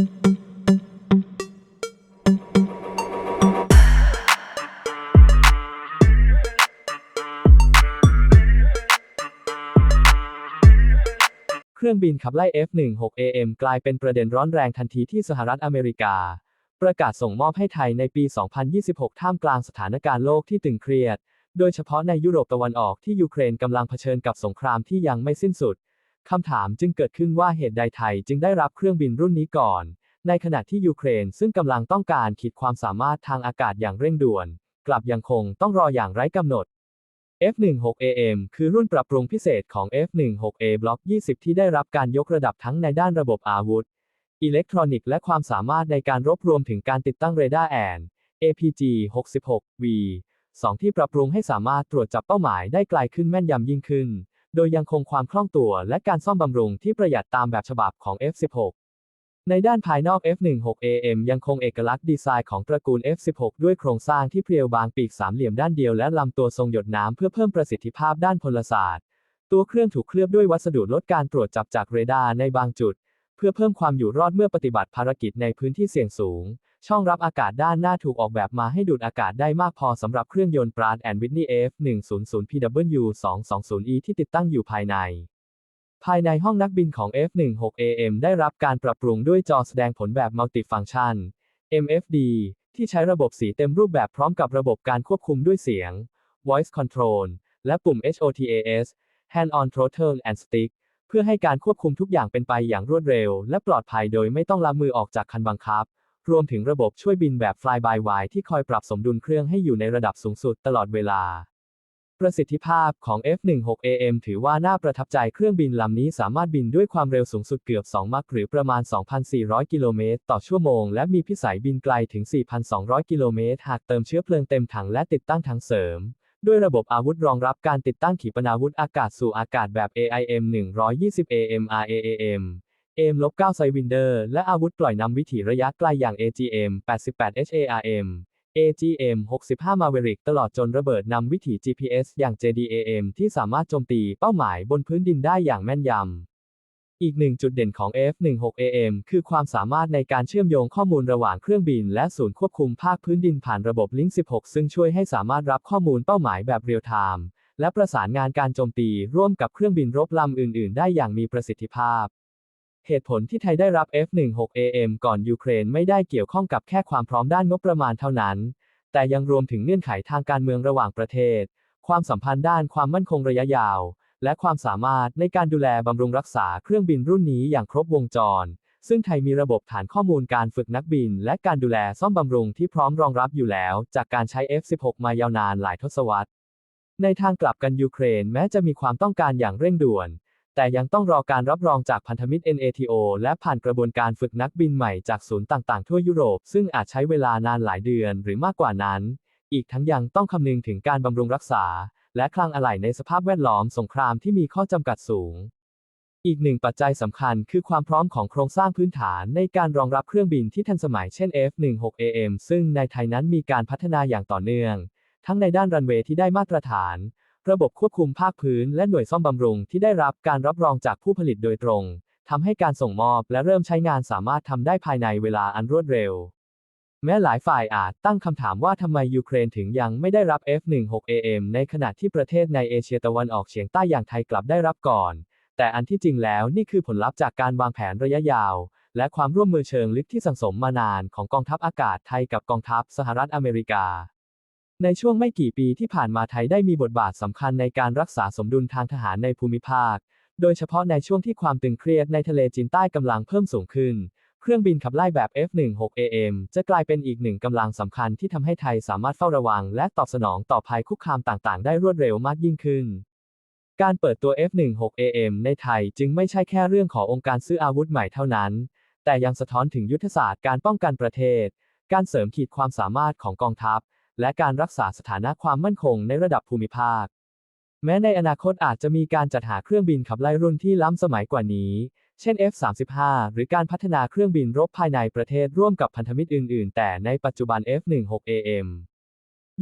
เครื่องบินขับไล่ F-16AM กลายเป็นประเด็นร้อนแรงทันทีที่สหรัฐอเมริกา ประกาศส่งมอบให้ไทยในปี 2026 ท่ามกลางสถานการณ์โลกที่ตึงเครียด โดยเฉพาะในยุโรปตะวันออกที่ยูเครนกำลังเผชิญกับสงครามที่ยังไม่สิ้นสุด คำถามจึงเกิดขึ้นว่าเหตุใดไทยจึงได้รับเครื่องบินรุ่นนี้ก่อน ในขณะที่ยูเครนซึ่งกำลังต้องการขีดความสามารถทางอากาศอย่างเร่งด่วน กลับยังคงต้องรออย่างไร้กำหนด F16AM คือรุ่นปรับปรุงพิเศษของ F16A Block 20 ที่ได้รับการยกระดับทั้งในด้านระบบอาวุธ อิเล็กทรอนิกส์และความสามารถในการรบรวมถึงการติดตั้งเรดาร์แอน APG 66 V 2 ที่ปรับปรุงให้สามารถตรวจจับเป้าหมายได้ไกลขึ้นแม่นยำยิ่งขึ้น โดยยังคงความคล่องตัวและการซ่อมบำรุงที่ประหยัดตามแบบฉบับของ F16 ในด้านภายนอก F16AM ยังคงเอกลักษณ์ดีไซน์ของตระกูล F16 ด้วยโครงสร้างที่เพรียวบางปีกสามเหลี่ยมด้านเดียวและลำตัวทรงหยดน้ำเพื่อเพิ่มประสิทธิภาพด้านพลศาสตร์ ตัวเครื่องถูกเคลือบด้วยวัสดุลดการตรวจจับจากเรดาร์ในบางจุด เพื่อเพิ่มความอยู่รอดเมื่อปฏิบัติภารกิจในพื้นที่เสี่ยงสูง ช่องรับอากาศด้านหน้าถูกออกแบบมาให้ดูดอากาศได้มากพอสำหรับเครื่องยนต์ Pratt Whitney F100PW220E ที่ติดตั้งอยู่ภายใน ภายในห้องนักบินของ F16AM ได้รับการปรับปรุงด้วยจอแสดงผลแบบ Multifunction MFD ที่ใช้ระบบสีเต็มรูปแบบพร้อมกับระบบการควบคุมด้วยเสียง Voice Control และปุ่ม HOTAS Hand on Throttle and Stick เพื่อให้การควบคุมทุกอย่างเป็นไปอย่างรวดเร็ว และปลอดภัยโดยไม่ต้องละมือออกจากคันบังคับ รวมถึงระบบช่วยบินแบบ Fly by Wire ที่คอยปรับสมดุลเครื่องให้อยู่ในระดับสูงสุดตลอดเวลา ประสิทธิภาพของ F16AM ถือว่าน่าประทับใจเครื่องบินลำนี้สามารถบินด้วยความเร็วสูงสุดเกือบ 2 มัคหรือประมาณ 2,400 กิโลเมตรต่อชั่วโมง และมีพิสัยบินไกลถึง 4,200 กิโลเมตร หากเติมเชื้อเพลิงเต็มถังและติดตั้งถังเสริมด้วยระบบอาวุธรองรับการติดตั้งขีปนาวุธอากาศสู่อากาศแบบ AIM-120 AMRAAM AMRAAM AIM 9 Sidewinder และอาวุธปล่อยนำวิถีระยะไกลอย่าง AGM 88 HARM AGM 65 Maverick ตลอดจนระเบิดนำวิถี GPS อย่าง JDAM ที่สามารถโจมตีเป้าหมายบนพื้นดินได้อย่างแม่นยำอีกหนึ่งจุดเด่นของ F16AM คือความสามารถในการเชื่อมโยงข้อมูลระหว่างเครื่องบินและศูนย์ควบคุมภาคพื้นดินผ่านระบบ Link 16 ซึ่งช่วยให้สามารถรับข้อมูลเป้าหมายแบบเรียลไทม์และประสานงานการโจมตีร่วมกับเครื่องบินรบลำอื่น ๆ ได้อย่างมีประสิทธิภาพ เหตุผลที่ไทยได้รับ F16AM ก่อนยูเครนไม่ได้เกี่ยวข้องกับแค่ความพร้อมด้านงบประมาณเท่านั้น แต่ยังรวมถึงเงื่อนไขทางการเมืองระหว่างประเทศ ความสัมพันธ์ด้านความมั่นคงระยะยาว และความสามารถในการดูแลบำรุงรักษาเครื่องบินรุ่นนี้อย่างครบวงจร ซึ่งไทยมีระบบฐานข้อมูลการฝึกนักบิน และการดูแลซ่อมบำรุงที่พร้อมรองรับอยู่แล้ว จากการใช้ F16 มายาวนานหลายทศวรรษ ในทางกลับกันยูเครนแม้จะมีความต้องการอย่างเร่งด่วน แต่ยังต้องรอการรับรองจากพันธมิตร NATO และผ่านกระบวนการฝึกนักบินใหม่จากศูนย์ต่างๆ ทั่วยุโรป ซึ่งอาจใช้เวลานานหลายเดือนหรือมากกว่านั้น อีกทั้งยังต้องคำนึงถึงการบำรุงรักษา และคลังอะไหล่ในสภาพแวดล้อมสงครามที่มีข้อจำกัดสูง อีกหนึ่งปัจจัยสำคัญคือความพร้อมของโครงสร้างพื้นฐานในการรองรับเครื่องบินที่ทันสมัยเช่น F16AM ซึ่งในไทยนั้นมีการพัฒนาอย่างต่อเนื่อง ทั้งในด้านรันเวย์ที่ได้มาตรฐาน ระบบควบคุมภาคพื้นและหน่วยซ่อมบำรุงที่ได้รับการรับรองจากผู้ผลิตโดยตรงทำให้การส่งมอบและเริ่มใช้งานสามารถทำได้ภายในเวลาอันรวดเร็ว แม้หลายฝ่ายอาจตั้งคำถามว่าทำไมยูเครนถึงยังไม่ได้รับ F16AM ในขณะที่ประเทศในเอเชียตะวันออกเฉียงใต้อย่างไทยกลับได้รับก่อน แต่อันที่จริงแล้วนี่คือผลลัพธ์จากการวางแผนระยะยาว และความร่วมมือเชิงลึกที่สังสมมานานของกองทัพอากาศไทยกับกองทัพสหรัฐอเมริกา ในช่วงไม่กี่ปีที่ผ่านมาไทยได้มีบทบาทสำคัญในการรักษาสมดุลทางทหารในภูมิภาค โดยเฉพาะในช่วงที่ความตึงเครียดในทะเลจีนใต้กำลังเพิ่มสูงขึ้น เครื่องบินขับไล่แบบ F16AM จะกลายเป็นอีกหนึ่งกำลังสำคัญที่ทำให้ไทยสามารถเฝ้าระวัง และตอบสนองต่อภัยคุกคามต่างๆ ได้รวดเร็วมากยิ่งขึ้น การเปิดตัว F16AM ในไทยจึงไม่ใช่แค่เรื่องขององค์การซื้ออาวุธใหม่เท่านั้น แต่ยังสะท้อนถึงยุทธศาสตร์การป้องกันประเทศ การเสริมขีดความสามารถของกองทัพ และการรักษาสถานะความมั่นคงในระดับภูมิภาค แม้ในอนาคตอาจจะมีการจัดหาเครื่องบินขับไล่รุ่นที่ล้ำสมัยกว่านี้ เช่น F35 หรือการพัฒนาเครื่องบินรบภายในประเทศร่วมกับพันธมิตรอื่น ๆ แต่ในปัจจุบัน F16AM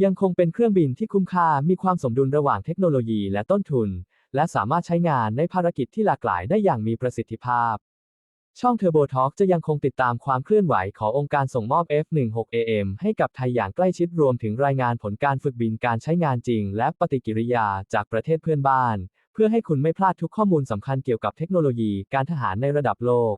ยังคงเป็นเครื่องบินที่คุ้มค่ามีความสมดุลระหว่างเทคโนโลยีและต้นทุน และสามารถใช้งานในภารกิจที่หลากหลายได้อย่างมีประสิทธิภาพ ช่องเทอร์โบท็อกจะยังคงติดตามความเคลื่อนไหวขององค์การส่งมอบ F16AM ให้กับไทยอย่างใกล้ชิดรวมถึงรายงานผลการฝึกบินการใช้งานจริง และปฏิกิริยาจากประเทศเพื่อนบ้าน เพื่อให้คุณไม่พลาดทุกข้อมูลสำคัญเกี่ยวกับเทคโนโลยีการทหารในระดับโลก